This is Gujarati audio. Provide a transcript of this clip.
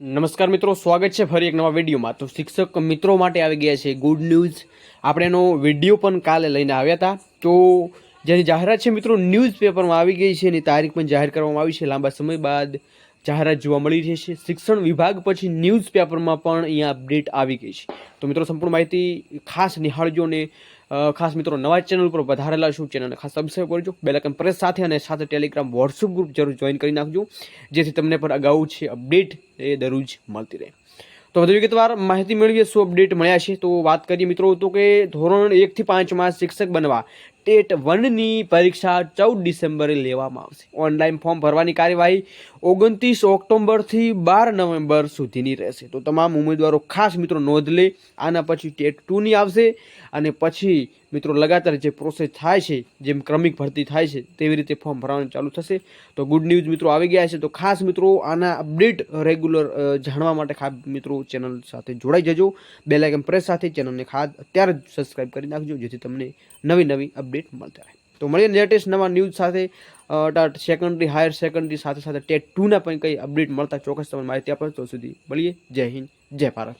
નમસ્કાર મિત્રો, સ્વાગત છે ફરી એક નવા વિડીયોમાં. તો શિક્ષક મિત્રો માટે આવી ગયા છે ગુડ ન્યૂઝ આપણે એનો વીડિયો પણ કાલે લઈને આવ્યા હતા. તો જેની જાહેરાત છે મિત્રો ન્યૂઝ પેપરમાં આવી ગઈ છે એની તારીખ પણ જાહેર કરવામાં આવી છે. લાંબા સમય બાદ જાહેરાત જોવા મળી રહી છે. શિક્ષણ વિભાગ પછી ન્યૂઝ પેપરમાં પણ અહીંયા અપડેટ આવી ગઈ છે. તો મિત્રો, સંપૂર્ણ માહિતી ખાસ નિહાળજો અને ખાસ મિત્રો, નવા ચેનલ પર વધારેલા શું ચેનલને ખાસ સબસ્ક્રાઈબ કરજો બેલાકન પ્રેસ સાથે અને સાથે ટેલિગ્રામ વોટ્સઅપ ગ્રુપ જરૂર જોઈન કરી નાખજો, જેથી તમને પણ અગાઉ છે અપડેટ એ દરરોજ મળતી રહે. તો વધુ વિગતવાર માહિતી મેળવીએ, શું અપડેટ મળ્યા છે? તો વાત કરીએ મિત્રો તો કે ધોરણ એકથી પાંચમાં શિક્ષક બનવા ટેટ વનની પરીક્ષા ચૌદ ડિસેમ્બરે લેવામાં આવશે. ઓનલાઈન ફોર્મ ભરવાની કાર્યવાહી ઓગણત્રીસ ઓક્ટોબરથી બાર નવેમ્બર સુધીની રહેશે. તો તમામ ઉમેદવારો, ખાસ મિત્રો, નોંધ લે. આના પછી ટેટ ટુની આવશે અને પછી મિત્રો, લગાતાર જે પ્રોસેસ થાય છે, જેમ ક્રમિક ભરતી થાય છે, તેવી રીતે ફોર્મ ભરવાનું ચાલુ થશે. તો ગુડ ન્યૂઝ મિત્રો આવી ગયા છે. તો ખાસ મિત્રો, આના અપડેટ રેગ્યુલર જાણવા માટે ખાસ મિત્રો ચેનલ સાથે જોડાઈ જજો. બેલાઇકન પ્રેસ સાથે ચેનલને ખાસ અત્યારે જ સબસ્ક્રાઈબ કરી નાખજો, જેથી તમને નવી નવી અપડેટ મળતા રહે. તો મળીએ લેટેસ્ટ નવા ન્યૂઝ સાથે. સેકન્ડરી હાયર સેકન્ડરી સાથે સાથે ટેટ ટુના પણ કંઈ અપડેટ મળતા ચોક્કસ તમને માહિતી આપો. તો સુધી મળીએ. જય હિન્દ, જય ભારત.